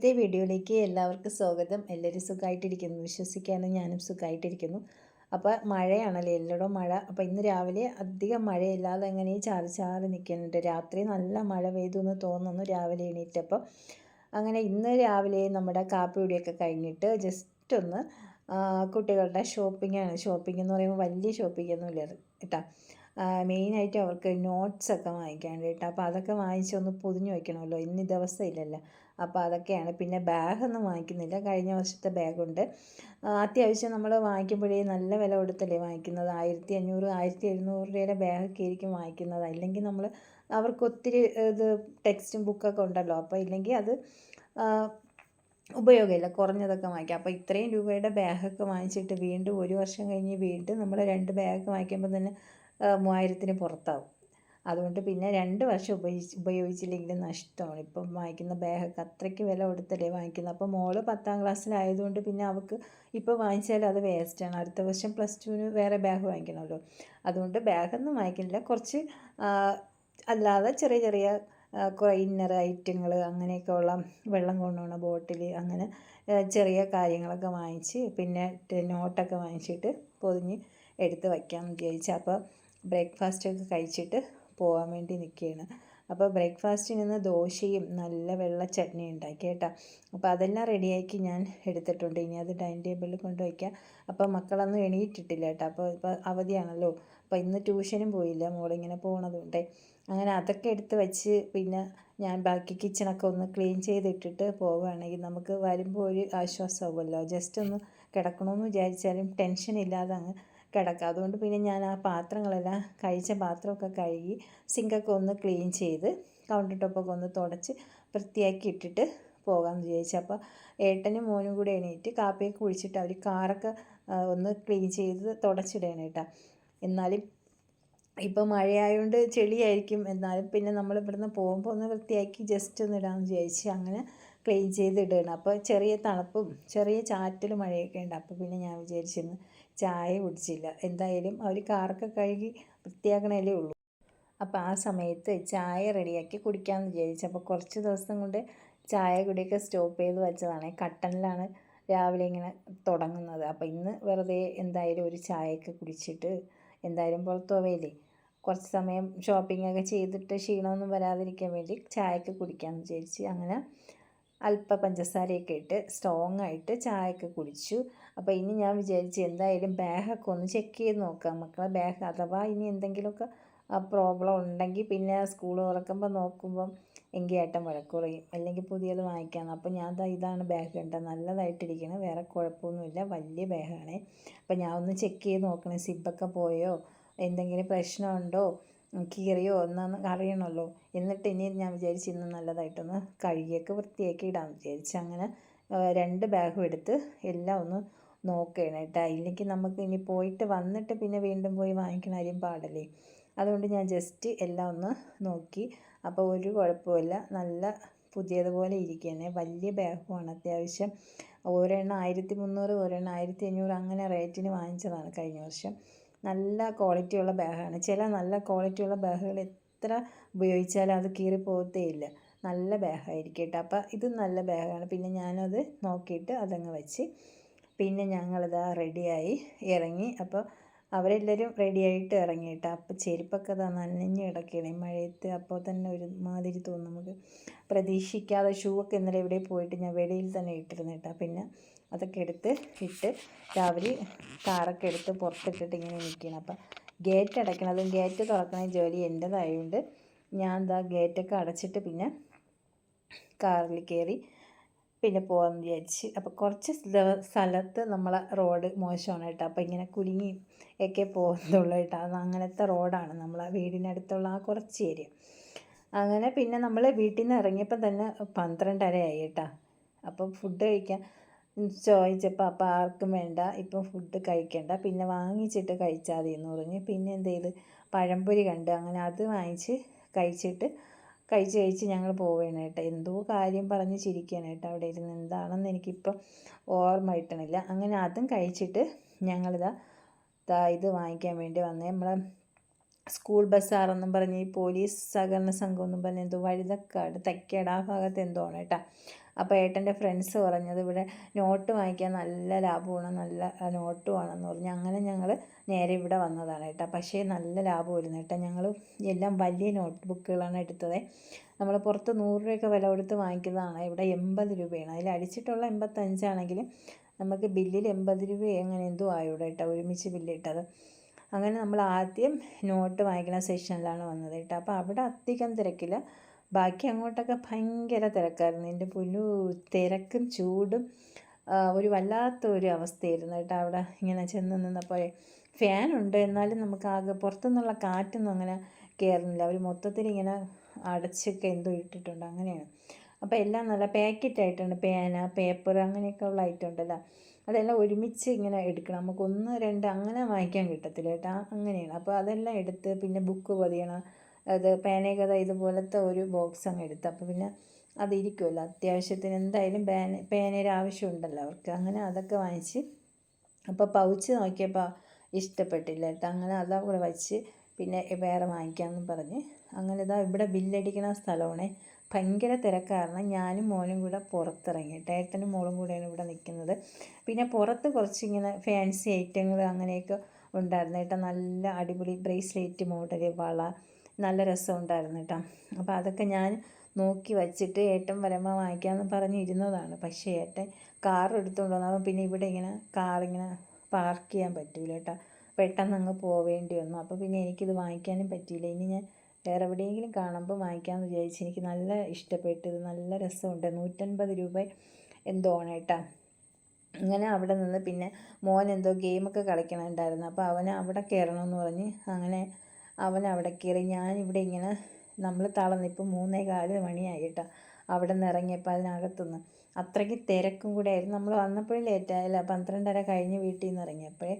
ഇന്നത്തെ വീഡിയോയിലേക്ക് എല്ലാവർക്കും സ്വാഗതം. എല്ലാവരും സുഖമായിട്ടിരിക്കുന്നു വിശ്വസിക്കാനും ഞാനും സുഖമായിട്ടിരിക്കുന്നു അപ്പോൾ മഴയാണല്ലോ? എല്ലായിടും മഴ. അപ്പോൾ ഇന്ന് രാവിലെ അധികം മഴയില്ലാതെ അങ്ങനെ ചാറി ചാറി നിൽക്കുന്നുണ്ട്. രാത്രി നല്ല മഴ പെയ്തു എന്ന് തോന്നുന്നു. രാവിലെ എണീറ്റപ്പോൾ അങ്ങനെ ഇന്ന് രാവിലെ നമ്മുടെ കാപ്പിയുടെയൊക്കെ കഴിഞ്ഞിട്ട് ജസ്റ്റ് ഒന്ന് കുട്ടികളുടെ ഷോപ്പിങ്ങാണ് ഷോപ്പിംഗ് എന്ന് പറയുമ്പോൾ വലിയ ഷോപ്പിംഗ് ഒന്നുമില്ല കേട്ടോ. മെയിനായിട്ട് അവർക്ക് നോട്ട്സൊക്കെ വാങ്ങിക്കാണ്ട് കേട്ടോ. അപ്പോൾ അതൊക്കെ വാങ്ങിച്ചൊന്ന് പൊതിഞ്ഞ് വയ്ക്കണമല്ലോ ഇന്ന് ദിവസം ഇല്ലല്ലോ. അപ്പോൾ അതൊക്കെയാണ്. പിന്നെ ബാഗൊന്നും വാങ്ങിക്കുന്നില്ല. കഴിഞ്ഞ വർഷത്തെ ബാഗുണ്ട്. അത്യാവശ്യം നമ്മൾ വാങ്ങിക്കുമ്പോഴേ നല്ല വില കൊടുത്തല്ലേ വാങ്ങിക്കുന്നത്? ആയിരത്തി അഞ്ഞൂറ് ആയിരത്തി എഴുന്നൂറ് രൂപയുടെ ബാഗൊക്കെ ആയിരിക്കും വാങ്ങിക്കുന്നത്. അല്ലെങ്കിൽ നമ്മൾ അവർക്ക് ഒത്തിരി ഇത് ടെക്സ്റ്റും ബുക്കൊക്കെ ഉണ്ടല്ലോ. അപ്പോൾ ഇല്ലെങ്കിൽ അത് ഉപയോഗമില്ല. കുറഞ്ഞതൊക്കെ വാങ്ങിക്കാം. അപ്പോൾ ഇത്രയും രൂപയുടെ ബാഗൊക്കെ വാങ്ങിച്ചിട്ട് വീണ്ടും ഒരു വർഷം കഴിഞ്ഞ് വീണ്ടും നമ്മൾ രണ്ട് ബാഗ് വാങ്ങിക്കുമ്പോൾ തന്നെ മൂവായിരത്തിന് പുറത്താവും. അതുകൊണ്ട് പിന്നെ രണ്ട് വർഷം ഉപയോഗിച്ച് ഉപയോഗിച്ചില്ലെങ്കിലും നഷ്ടമാണ്. ഇപ്പം വാങ്ങിക്കുന്ന ബാഗൊക്കെ അത്രയ്ക്ക് വില കൊടുത്തല്ലേ വാങ്ങിക്കുന്നത്. അപ്പോൾ മോൾ പത്താം ക്ലാസ്സിലായതുകൊണ്ട് പിന്നെ അവൾക്ക് ഇപ്പോൾ വാങ്ങിച്ചാൽ അത് വേസ്റ്റാണ് അടുത്ത വർഷം പ്ലസ് ടുവിന് വേറെ ബാഗ് വാങ്ങിക്കണമല്ലോ. അതുകൊണ്ട് ബാഗൊന്നും വാങ്ങിക്കുന്നില്ല. കുറച്ച് അല്ലാതെ ചെറിയ ചെറിയ കുറേ ഇന്നർ ഐറ്റങ്ങൾ അങ്ങനെയൊക്കെ ഉള്ള വെള്ളം കൊണ്ടുപോകുന്ന ബോട്ടിൽ അങ്ങനെ ചെറിയ കാര്യങ്ങളൊക്കെ വാങ്ങിച്ച് പിന്നെ നോട്ടൊക്കെ വാങ്ങിച്ചിട്ട് പൊതിഞ്ഞ് എടുത്ത് വയ്ക്കാമെന്ന് വിചാരിച്ചു. അപ്പോൾ ബ്രേക്ക്ഫാസ്റ്റൊക്കെ കഴിച്ചിട്ട് പോകാൻ വേണ്ടി നിൽക്കുകയാണ്. അപ്പോൾ ബ്രേക്ക്ഫാസ്റ്റിന് ഇന്ന് ദോശയും നല്ല വെള്ള ചട്നി ഉണ്ടാക്കി കേട്ടോ. അപ്പോൾ അതെല്ലാം റെഡിയാക്കി ഞാൻ എടുത്തിട്ടുണ്ട്. ഇനി അത് ഡൈനിങ് ടേബിളിൽ കൊണ്ട് വയ്ക്കാം. അപ്പോൾ മക്കളൊന്നും എണീറ്റിട്ടില്ല കേട്ടോ. അപ്പോൾ ഇപ്പോൾ അവധിയാണല്ലോ. അപ്പോൾ ഇന്ന് ട്യൂഷനും പോയില്ല. മോളിങ്ങനെ പോകണതുകൊണ്ട് അങ്ങനെ അതൊക്കെ എടുത്ത് വെച്ച് പിന്നെ ഞാൻ ബാക്കി കിച്ചണൊക്കെ ഒന്ന് ക്ലീൻ ചെയ്തിട്ടിട്ട് പോവുകയാണെങ്കിൽ നമുക്ക് വരുമ്പോൾ ഒരു ആശ്വാസമാവുമല്ലോ. ജസ്റ്റ് ഒന്ന് കിടക്കണമെന്ന് വിചാരിച്ചാലും ടെൻഷൻ ഇല്ലാതെ അങ്ങ് കിടക്കുക. അതുകൊണ്ട് പിന്നെ ഞാൻ ആ പാത്രങ്ങളെല്ലാം കഴിച്ച പാത്രമൊക്കെ കഴുകി സിങ്കൊക്കെ ഒന്ന് ക്ലീൻ ചെയ്ത് കൗണ്ടർ ടോപ്പൊക്കെ ഒന്ന് തുടച്ച് വൃത്തിയാക്കി ഇട്ടിട്ട് പോകാമെന്ന് വിചാരിച്ചു. അപ്പോൾ ഏട്ടനും മോനും കൂടെ എണീറ്റ് കാപ്പിയൊക്കെ കുഴിച്ചിട്ട് അവർ കാറൊക്കെ ഒന്ന് ക്ലീൻ ചെയ്ത് തുടച്ചിടണം കേട്ടോ. എന്നാലും ഇപ്പോൾ മഴയായതുകൊണ്ട് ചെളിയായിരിക്കും. എന്നാലും പിന്നെ നമ്മൾ ഇവിടുന്ന് പോകുമ്പോൾ ഒന്ന് വൃത്തിയാക്കി ജസ്റ്റ് ഒന്ന് ഇടാമെന്ന് വിചാരിച്ച് അങ്ങനെ ക്ലീൻ ചെയ്ത് ഇടുകയാണ് അപ്പോൾ ചെറിയ തണുപ്പും ചെറിയ ചാറ്റൽ മഴയൊക്കെ ഉണ്ട്. അപ്പോൾ പിന്നെ ഞാൻ വിചാരിച്ചിരുന്നു ചായ കുടിച്ചില്ല. എന്തായാലും അവർ കാറൊക്കെ കഴുകി വൃത്തിയാക്കണേലേ ഉള്ളൂ. അപ്പോൾ ആ സമയത്ത് ചായ റെഡിയാക്കി കുടിക്കാമെന്ന് വിചാരിച്ചു. അപ്പോൾ കുറച്ച് ദിവസം കൊണ്ട് ചായ കുടിയൊക്കെ സ്റ്റോപ്പ് ചെയ്ത് വെച്ചതാണ്. കട്ടനിലാണ് രാവിലെ ഇങ്ങനെ തുടങ്ങുന്നത്. അപ്പോൾ ഇന്ന് വെറുതെ എന്തായാലും ഒരു ചായയൊക്കെ കുടിച്ചിട്ട് എന്തായാലും പുറത്തു പോവേലേ കുറച്ച് സമയം ഷോപ്പിംഗ് ഒക്കെ ചെയ്തിട്ട് ക്ഷീണമൊന്നും വരാതിരിക്കാൻ വേണ്ടി ചായയൊക്കെ കുടിക്കാമെന്ന് വിചാരിച്ച് അങ്ങനെ അല്പ പഞ്ചസാരയൊക്കെ ഇട്ട് സ്ട്രോങ് ആയിട്ട് ചായയൊക്കെ കുടിച്ചു. അപ്പോൾ ഇനി ഞാൻ വിചാരിച്ചു എന്തായാലും ബാഗൊക്കെ ഒന്ന് ചെക്ക് ചെയ്ത് നോക്കാം. മക്കളെ ബാഗ് അഥവാ ഇനി എന്തെങ്കിലുമൊക്കെ പ്രോബ്ലം ഉണ്ടെങ്കിൽ പിന്നെ സ്കൂൾ തുറക്കുമ്പോൾ നോക്കുമ്പം എങ്കിൽ ഏട്ടൻ വഴക്ക് പറയും. അല്ലെങ്കിൽ പുതിയത് വാങ്ങിക്കാമെന്ന് അപ്പോൾ ഞാൻ ഇതാണ് ബാഗ് കണ്ടത് നല്ലതായിട്ടിരിക്കണം. വേറെ കുഴപ്പമൊന്നുമില്ല. വലിയ ബാഗാണ് അപ്പോൾ ഞാൻ ഒന്ന് ചെക്ക് ചെയ്ത് നോക്കണേ. സിബൊക്കെ പോയോ? എന്തെങ്കിലും പ്രശ്നമുണ്ടോ? കീറിയോ? എന്നൊന്ന് അറിയണമല്ലോ എന്നിട്ട് ഇനി ഞാൻ വിചാരിച്ചു ഇന്ന് നല്ലതായിട്ടൊന്ന് കഴുകിയൊക്കെ വൃത്തിയാക്കി ഇടാമെന്ന് വിചാരിച്ചു അങ്ങനെ രണ്ട് ബാഗും എടുത്ത് എല്ലാം ഒന്ന് നോക്കണം കേട്ടോ. ഇല്ലെങ്കിൽ നമുക്ക് ഇനി പോയിട്ട് വന്നിട്ട് പിന്നെ വീണ്ടും പോയി വാങ്ങിക്കണ കാര്യം പാടല്ലേ. അതുകൊണ്ട് ഞാൻ ജസ്റ്റ് എല്ലാം ഒന്ന് നോക്കി. അപ്പോൾ ഒരു കുഴപ്പമില്ല നല്ല പുതിയതുപോലെ ഇരിക്കുകയാണ് വലിയ ബാഗുമാണ് അത്യാവശ്യം. ഒരെണ്ണം ആയിരത്തി മുന്നൂറ് ഒരെണ്ണം ആയിരത്തി അഞ്ഞൂറ് അങ്ങനെ റേറ്റിന് വാങ്ങിച്ചതാണ് കഴിഞ്ഞ വർഷം. നല്ല ക്വാളിറ്റിയുള്ള ബാഗാണ്. ചില നല്ല ക്വാളിറ്റിയുള്ള ബാഗുകൾ എത്ര ഉപയോഗിച്ചാലും അത് കീറി പോകത്തേ ഇല്ല. നല്ല ബാഗായിരിക്കും കേട്ടോ. അപ്പോൾ ഇത് നല്ല ബാഗാണ്. പിന്നെ ഞാനത് നോക്കിയിട്ട് അതങ്ങ് വെച്ച് പിന്നെ ഞങ്ങളിതാ റെഡിയായി ഇറങ്ങി. അപ്പോൾ അവരെല്ലാവരും റെഡിയായിട്ട് കേട്ടോ അപ്പോൾ ചെരുപ്പൊക്കെ ഇതാ നനഞ്ഞ് കിടക്കുകയാണ് മഴയത്ത് അപ്പോൾ തന്നെ ഒരു മാതിരി തോന്നും. നമുക്ക് പ്രതീക്ഷിക്കാതെ ഷൂ ഒക്കെ ഇന്നലെ എവിടെ പോയിട്ട് ഞാൻ വെളിയിൽ തന്നെ ഇട്ടിരുന്നു കേട്ടോ. പിന്നെ അതൊക്കെ എടുത്ത് ഇട്ട് രാവിലെ കാറൊക്കെ എടുത്ത് പുറത്തിട്ടിട്ട് ഇങ്ങനെ നിൽക്കണം അപ്പം ഗേറ്റ് അടയ്ക്കണതും ഗേറ്റ് തുറക്കണ ജോലി എന്റെതായതുകൊണ്ട് ഞാൻ എന്താ ഗേറ്റൊക്കെ അടച്ചിട്ട് പിന്നെ കാറിൽ കയറി പിന്നെ പോകാമെന്ന് വിചാരിച്ച്. അപ്പോൾ കുറച്ച് സ്ഥലത്ത് നമ്മളെ റോഡ് മോശമാണ് കേട്ടോ. അപ്പോൾ ഇങ്ങനെ കുലുങ്ങി ഒക്കെ പോകുന്നുള്ളൂ കേട്ടോ. അത് അങ്ങനത്തെ റോഡാണ് നമ്മളെ വീടിനടുത്തുള്ള ആ കുറച്ച് ഏരിയ. അങ്ങനെ പിന്നെ നമ്മൾ വീട്ടിൽ നിന്ന് ഇറങ്ങിയപ്പോൾ തന്നെ പന്ത്രണ്ടരയായി കേട്ടോ. അപ്പം ഫുഡ് കഴിക്കാൻ ചോദിച്ചപ്പോൾ അപ്പം ആർക്കും വേണ്ട ഇപ്പം ഫുഡ് കഴിക്കണ്ട. പിന്നെ വാങ്ങിച്ചിട്ട് കഴിച്ചാൽ മതി എന്ന് പറഞ്ഞ് പിന്നെ എന്ത് ചെയ്ത് പഴംപൊരി കണ്ട്. അങ്ങനെ അത് വാങ്ങിച്ച് കഴിച്ചിട്ട് കഴിച്ച് കഴിച്ച് ഞങ്ങൾ പോവുകയാണ് കേട്ടോ. എന്തോ കാര്യം പറഞ്ഞ് ചിരിക്കുകയാണ് കേട്ടോ അവിടെ ഇരുന്ന്. എന്താണെന്ന് എനിക്കിപ്പം ഓർമ്മ കിട്ടണില്ല അങ്ങനെ അതും കഴിച്ചിട്ട് ഞങ്ങളിതാ ഇത് വാങ്ങിക്കാൻ വേണ്ടി വന്നേ. നമ്മളെ സ്കൂൾ ബസ്സാറെന്നും പറഞ്ഞ് ഈ പോലീസ് സഹകരണ സംഘം എന്നും പറഞ്ഞ് എന്തോ വഴുതക്കാട് തെക്കേട് ആ ഭാഗത്ത് എന്തോ ആണ് കേട്ടോ. അപ്പോൾ ഏട്ടന്റെ ഫ്രണ്ട്സ് പറഞ്ഞത് ഇവിടെ നോട്ട് വാങ്ങിക്കാൻ നല്ല ലാഭമാണ് നല്ല നോട്ടുമാണെന്ന് പറഞ്ഞ്. അങ്ങനെ ഞങ്ങൾ നേരെ ഇവിടെ വന്നതാണ് കേട്ടോ. പക്ഷേ നല്ല ലാഭമായിരുന്നു കേട്ടോ. ഞങ്ങൾ എല്ലാം വലിയ നോട്ട് ബുക്കുകളാണ് എടുത്തത്. നമ്മൾ പുറത്ത് നൂറ് രൂപയൊക്കെ വില കൊടുത്ത് വാങ്ങിക്കുന്നതാണ്. ഇവിടെ എൺപത് രൂപയാണ്. അതിൽ അടിച്ചിട്ടുള്ള എൺപത്തഞ്ചാണെങ്കിലും നമുക്ക് ബില്ലിൽ എൺപത് രൂപ അങ്ങനെ എന്തോ ആയോ കേട്ടോ. ഒരുമിച്ച് ബില്ലിട്ടത് അങ്ങനെ നമ്മൾ ആദ്യം നോട്ട് വാങ്ങിക്കുന്ന സെഷനിലാണ് വന്നത് കേട്ടോ. അപ്പോൾ അവിടെ അധികം തിരക്കില്ല. ബാക്കി അങ്ങോട്ടൊക്കെ ഭയങ്കര തിരക്കായിരുന്നു. എന്റെ പുല്ലു തിരക്കും ചൂടും ഒരു വല്ലാത്ത ഒരു അവസ്ഥയായിരുന്നു കേട്ടോ അവിടെ ഇങ്ങനെ ചെന്ന് നിന്നപ്പോൾ ഫാനുണ്ട് എന്നാലും നമുക്ക് ആകെ പുറത്തുനിന്നുള്ള കാറ്റൊന്നും അങ്ങനെ കയറുന്നില്ല അവർ മൊത്തത്തിൽ ഇങ്ങനെ അടച്ചൊക്കെ എന്തോ ഇട്ടിട്ടുണ്ട് അങ്ങനെയാണ്. അപ്പോൾ എല്ലാം നല്ല പാക്കറ്റ് ആയിട്ടുണ്ട് പേന പേപ്പർ അങ്ങനെയൊക്കെ ഉള്ള ഐറ്റം ഉണ്ടല്ലോ അതെല്ലാം ഒരുമിച്ച് ഇങ്ങനെ എടുക്കണം. നമുക്ക് ഒന്ന് രണ്ട് അങ്ങനെ വാങ്ങിക്കാൻ കിട്ടത്തില്ല കേട്ടോ. അങ്ങനെയാണ്. അപ്പോൾ അതെല്ലാം എടുത്ത് പിന്നെ ബുക്ക് പൊതിയണം. അത് പേനകഥ ഇതുപോലത്തെ ഒരു ബോക്സ് അങ്ങ് എടുത്ത്. അപ്പോൾ പിന്നെ അതിരിക്കുമല്ലോ. അത്യാവശ്യത്തിന് എന്തായാലും പേന പേനയുടെ ആവശ്യമുണ്ടല്ലോ അവർക്ക്. അങ്ങനെ അതൊക്കെ വാങ്ങിച്ച് അപ്പോൾ പൗച്ച് നോക്കിയപ്പോൾ ഇഷ്ടപ്പെട്ടില്ല കേട്ടോ. അങ്ങനെ അതാ കൂടെ വച്ച് പിന്നെ വേറെ വാങ്ങിക്കാമെന്ന് പറഞ്ഞ്. അങ്ങനെ ഇതാ ഇവിടെ ബില്ലടിക്കണ സ്ഥലമാണ്. ഭയങ്കര തിരക്കാരണം ഞാനും മോനും കൂടെ പുറത്തിറങ്ങി. ടേട്ടനും മോളും കൂടെയാണ് ഇവിടെ നിൽക്കുന്നത്. പിന്നെ പുറത്ത് കുറച്ചിങ്ങനെ ഫാൻസി ഐറ്റങ്ങൾ അങ്ങനെയൊക്കെ ഉണ്ടായിരുന്നു കേട്ടോ. നല്ല അടിപൊളി ബ്രേസ്ലെറ്റ് മോഡൽ വള നല്ല രസം ഉണ്ടായിരുന്നു കേട്ടോ. അപ്പോൾ അതൊക്കെ ഞാൻ നോക്കി വച്ചിട്ട് ഏട്ടൻ വരുമ്പോൾ വാങ്ങിക്കാമെന്ന് പറഞ്ഞിരുന്നതാണ്. പക്ഷേ ഏട്ടൻ കാർ എടുത്തുകൊണ്ട് വന്നപ്പോൾ പിന്നെ ഇവിടെ ഇങ്ങനെ കാറിങ്ങനെ പാർക്ക് ചെയ്യാൻ പറ്റൂല കേട്ടോ. പെട്ടെന്ന് അങ്ങ് പോവേണ്ടി വന്നു. അപ്പോൾ പിന്നെ എനിക്കിത് വാങ്ങിക്കാനും പറ്റിയില്ല. ഇനി ഞാൻ വേറെ എവിടെയെങ്കിലും കാണുമ്പോൾ വാങ്ങിക്കാമെന്ന് വിചാരിച്ച് എനിക്ക് നല്ല ഇഷ്ടപ്പെട്ടത് നല്ല രസമുണ്ട്. നൂറ്റൻപത് രൂപ എന്തോ ആണ് കേട്ടോ. അങ്ങനെ അവിടെ നിന്ന് പിന്നെ മോൻ എന്തോ ഗെയിമൊക്കെ കളിക്കണുണ്ടായിരുന്നു. അപ്പോൾ അവൻ അവിടെ കയറണമെന്ന് പറഞ്ഞ് അങ്ങനെ അവൻ അവിടെ കയറി ഞാനിവിടെ ഇങ്ങനെ നമ്മൾ തളർന്നിപ്പോൾ മൂന്നേ കാൽ മണിയായി അവിടെ നിന്ന് ഇറങ്ങിയപ്പോൾ അതിനകത്തുനിന്ന് അത്രയ്ക്ക് തിരക്കും കൂടെ ആയിരുന്നു. നമ്മൾ വന്നപ്പോഴും ലേറ്റായില്ല പന്ത്രണ്ടര കഴിഞ്ഞ് വീട്ടിൽ നിന്ന് ഇറങ്ങിയപ്പോഴേ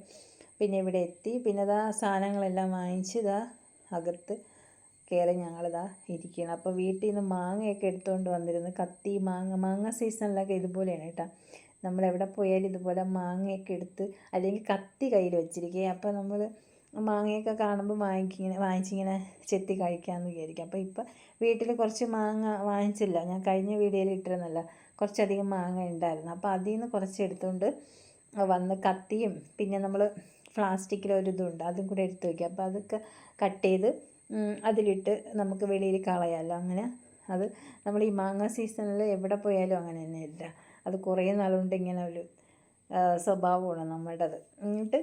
പിന്നെ ഇവിടെ എത്തി. പിന്നെ ഇതാ സാധനങ്ങളെല്ലാം വാങ്ങിച്ച് ഇതാ അകത്ത് കയറി ഞങ്ങളിതാ ഇരിക്കണം അപ്പോൾ വീട്ടിൽ നിന്ന് മാങ്ങയൊക്കെ എടുത്തുകൊണ്ട് വന്നിരുന്നു. കത്തി മാങ്ങ മാങ്ങ സീസണിലൊക്കെ ഇതുപോലെയാണ് കേട്ടോ. നമ്മൾ എവിടെ പോയാലും ഇതുപോലെ മാങ്ങയൊക്കെ എടുത്ത് അല്ലെങ്കിൽ കത്തി കയ്യിൽ വെച്ചിരിക്കുക അപ്പോൾ നമ്മൾ മാങ്ങയൊക്കെ കാണുമ്പോൾ വാങ്ങിക്കിങ്ങനെ വാങ്ങിച്ചിങ്ങനെ ചെത്തി കഴിക്കാമെന്ന് വിചാരിക്കും. അപ്പോൾ ഇപ്പോൾ വീട്ടിൽ കുറച്ച് മാങ്ങ വാങ്ങിച്ചില്ല. ഞാൻ കഴിഞ്ഞ വീഡിയോയിൽ ഇട്ടിരുന്നല്ല കുറച്ചധികം മാങ്ങ ഉണ്ടായിരുന്നു അപ്പോൾ അതിൽ നിന്ന് കുറച്ച് എടുത്തുകൊണ്ട് വന്ന് കത്തിയും പിന്നെ നമ്മൾ പ്ലാസ്റ്റിക്കിലൊരിതുണ്ട് അതും കൂടെ എടുത്ത് വയ്ക്കുക അപ്പോൾ അതൊക്കെ കട്ട് ചെയ്ത് അതിലിട്ട് നമുക്ക് വെളിയിൽ കളയാമല്ലോ അങ്ങനെ അത് നമ്മൾ ഈ മാങ്ങ സീസണിൽ എവിടെ പോയാലും അങ്ങനെ തന്നെ ഇല്ല അത് കുറേ നാളുകൊണ്ട് ഇങ്ങനെ ഒരു സ്വഭാവമാണ് നമ്മുടേത്. എന്നിട്ട്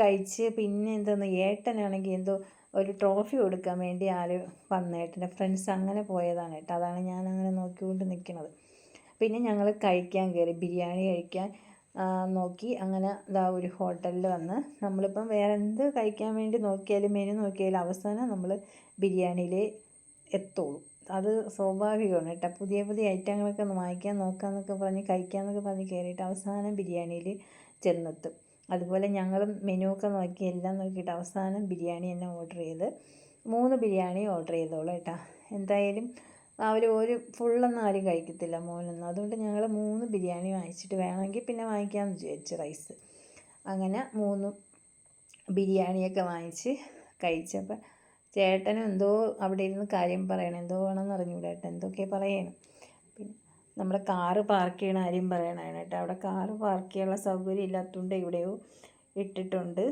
കഴിച്ച് പിന്നെ എന്തോന്ന് ഏട്ടനാണെങ്കിൽ എന്തോ ഒരു ട്രോഫി കൊടുക്കാൻ വേണ്ടി ആര് വന്ന ഏട്ടന്റെ ഫ്രണ്ട്സ് അങ്ങനെ പോയതാണ് കേട്ടോ. അതാണ് ഞാൻ അങ്ങനെ നോക്കിക്കൊണ്ട് നിൽക്കുന്നത് പിന്നെ ഞങ്ങൾ കഴിക്കാൻ കയറി ബിരിയാണി കഴിക്കാൻ നോക്കി അങ്ങനെ ഇതാ ഒരു ഹോട്ടലിൽ വന്ന് നമ്മളിപ്പം വേറെ എന്ത് കഴിക്കാൻ വേണ്ടി നോക്കിയാലും മെനു നോക്കിയാലും അവസാനം നമ്മൾ ബിരിയാണിയിലേ എത്തുള്ളൂ. അത് സ്വാഭാവികമാണ് കേട്ടോ. പുതിയ പുതിയ ഐറ്റങ്ങളൊക്കെ വാങ്ങിക്കാൻ നോക്കാമെന്നൊക്കെ പറഞ്ഞ് കഴിക്കാമെന്നൊക്കെ പറഞ്ഞ് കയറിയിട്ട് അവസാനം ബിരിയാണിയിൽ ചെന്നെത്തും. അതുപോലെ ഞങ്ങളും മെനു ഒക്കെ നോക്കി എല്ലാം നോക്കിയിട്ട് അവസാനം ബിരിയാണി തന്നെ ഓർഡർ ചെയ്ത്. മൂന്ന് ബിരിയാണി ഓർഡർ ചെയ്തോളൂ കേട്ടോ. എന്തായാലും അവർ ഒരു ഫുള്ളൊന്നും ആരും കഴിക്കത്തില്ല മോനൊന്നും. അതുകൊണ്ട് ഞങ്ങൾ മൂന്ന് ബിരിയാണി വാങ്ങിച്ചിട്ട് വേണമെങ്കിൽ പിന്നെ വാങ്ങിക്കാമെന്ന് വിചാരിച്ചു റൈസ് അങ്ങനെ മൂന്ന് ബിരിയാണിയൊക്കെ വാങ്ങിച്ച് കഴിച്ചപ്പോൾ ചേട്ടനും എന്തോ അവിടെ ഇരുന്ന് കാര്യം പറയണം. എന്തോ വേണമെന്ന് അറിഞ്ഞൂടെ ഏട്ടൻ എന്തൊക്കെ പറയണം. നമ്മുടെ കാറ് പാർക്ക് ചെയ്യണ കാര്യം പറയണതാണ് കേട്ടോ. അവിടെ കാറ് പാർക്ക് ചെയ്യാനുള്ള സൗകര്യം ഇല്ലാത്തതുകൊണ്ട് എവിടെയോ ഇട്ടിട്ടുണ്ട്.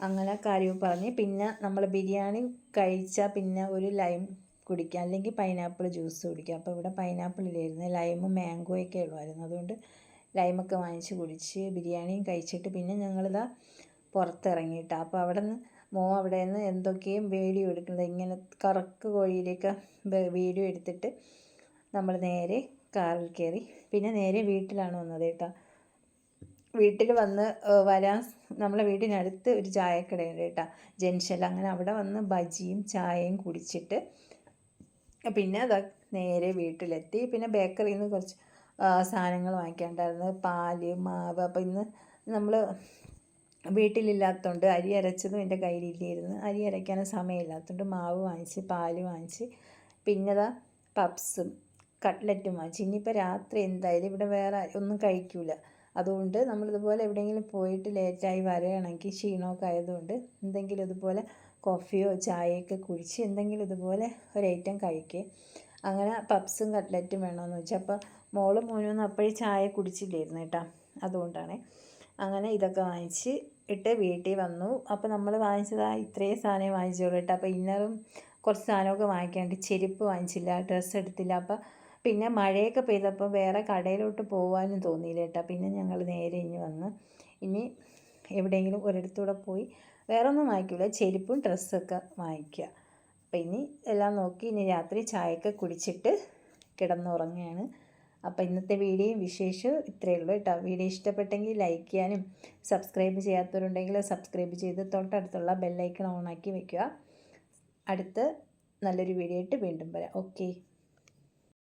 അങ്ങനെ കാര്യവും പറഞ്ഞ്. പിന്നെ നമ്മൾ ബിരിയാണി കഴിച്ചാൽ പിന്നെ ഒരു ലൈം കുടിക്കാം. അല്ലെങ്കിൽ പൈനാപ്പിൾ ജ്യൂസ് കുടിക്കുക അപ്പോൾ ഇവിടെ പൈനാപ്പിൾ ഇല്ലായിരുന്നു. ലൈമും മാംഗോയൊക്കെ ഉള്ളായിരുന്നു. അതുകൊണ്ട് ലൈമൊക്കെ വാങ്ങിച്ച് കുടിച്ച് ബിരിയാണിയും കഴിച്ചിട്ട് പിന്നെ ഞങ്ങളിതാ പുറത്തിറങ്ങിയിട്ട്. അപ്പോൾ അവിടെ നിന്ന് മോ അവിടെ നിന്ന് എന്തൊക്കെയും വീഡിയോ എടുക്കുന്നത്. ഇങ്ങനെ കറക്ക് കോഴിയിലേക്ക് വീഡിയോ എടുത്തിട്ട് നമ്മൾ നേരെ കാറിൽ കയറി. പിന്നെ നേരെ വീട്ടിലാണ് വന്നത് കേട്ടോ. വീട്ടിൽ വന്ന് വരാൻ നമ്മളെ വീടിനടുത്ത് ഒരു ചായക്കടയുണ്ട് കേട്ടോ. ജംഗ്ഷനിൽ. അങ്ങനെ അവിടെ വന്ന് ബജിയും ചായയും കുടിച്ചിട്ട് പിന്നെ അത് നേരെ വീട്ടിലെത്തി. പിന്നെ ബേക്കറിയിൽ നിന്ന് കുറച്ച് സാധനങ്ങൾ വാങ്ങിക്കാണ്ടായിരുന്നു പാൽ മാവ്. അപ്പോൾ ഇന്ന് നമ്മൾ വീട്ടിലില്ലാത്തതുകൊണ്ട് അരി അരച്ചതും എന്റെ കയ്യിലില്ലായിരുന്നു. അരി അരയ്ക്കാനും സമയമില്ലാത്തതുകൊണ്ട് മാവ് വാങ്ങിച്ച് പാൽ വാങ്ങിച്ച്. പിന്നെ ഇതാ പപ്സും കട്ട്ലറ്റും വാങ്ങിച്ച്. ഇനിയിപ്പോൾ രാത്രി എന്തായാലും ഇവിടെ വേറെ ഒന്നും കഴിക്കില്ല അതുകൊണ്ട് നമ്മളിതുപോലെ എവിടെയെങ്കിലും പോയിട്ട് ലേറ്റായി വരികയാണെങ്കിൽ ക്ഷീണമൊക്കെ ആയതുകൊണ്ട് എന്തെങ്കിലും ഇതുപോലെ കോഫിയോ ചായയൊക്കെ കുടിച്ച് എന്തെങ്കിലും ഇതുപോലെ ഒരു ഐറ്റം കഴിക്കുക അങ്ങനെ പപ്സും കട്ട്ലറ്റും വേണമെന്ന് വെച്ചാൽ അപ്പോൾ മോൾ മോനൊന്നും അപ്പോഴും ചായ കുടിച്ചില്ലായിരുന്നു കേട്ടോ. അതുകൊണ്ടാണ്. അങ്ങനെ ഇതൊക്കെ വാങ്ങിച്ച് ഇട്ട് വീട്ടിൽ വന്നു. അപ്പോൾ നമ്മൾ വാങ്ങിച്ചത് ഇത്രയും സാധനം വാങ്ങിച്ചോളൂ കേട്ടോ. അപ്പോൾ ഇന്നറും കുറച്ച് സാധനമൊക്കെ വാങ്ങിക്കാണ്ട് ചെരുപ്പ് വാങ്ങിച്ചില്ല ഡ്രസ്സ് എടുത്തില്ല. അപ്പോൾ പിന്നെ മഴയൊക്കെ പെയ്തപ്പോൾ വേറെ കടയിലോട്ട് പോകാനും തോന്നിയില്ല കേട്ടോ. പിന്നെ ഞങ്ങൾ നേരെ ഇനി വന്ന് ഇനി എവിടെയെങ്കിലും ഒരിടത്തൂടെ പോയി വേറെ ഒന്നും വാങ്ങിക്കില്ല ചെരുപ്പും ഡ്രസ്സൊക്കെ വാങ്ങിക്കുക. അപ്പം ഇനി എല്ലാം നോക്കി ഇനി രാത്രി ചായയൊക്കെ കുടിച്ചിട്ട് കിടന്നുറങ്ങുകയാണ്. അപ്പോൾ ഇന്നത്തെ വീഡിയോയും വിശേഷം ഇത്രയേ ഉള്ളൂ കേട്ടോ. വീഡിയോ ഇഷ്ടപ്പെട്ടെങ്കിൽ ലൈക്ക് ചെയ്യാനും സബ്സ്ക്രൈബ് ചെയ്യാത്തവരുണ്ടെങ്കിൽ സബ്സ്ക്രൈബ് ചെയ്ത് തൊട്ടടുത്തുള്ള ബെല്ലൈക്കൺ ഓണാക്കി വെക്കുക. അടുത്ത് നല്ലൊരു വീഡിയോ ആയിട്ട് വീണ്ടും വരാം. ഓക്കെ.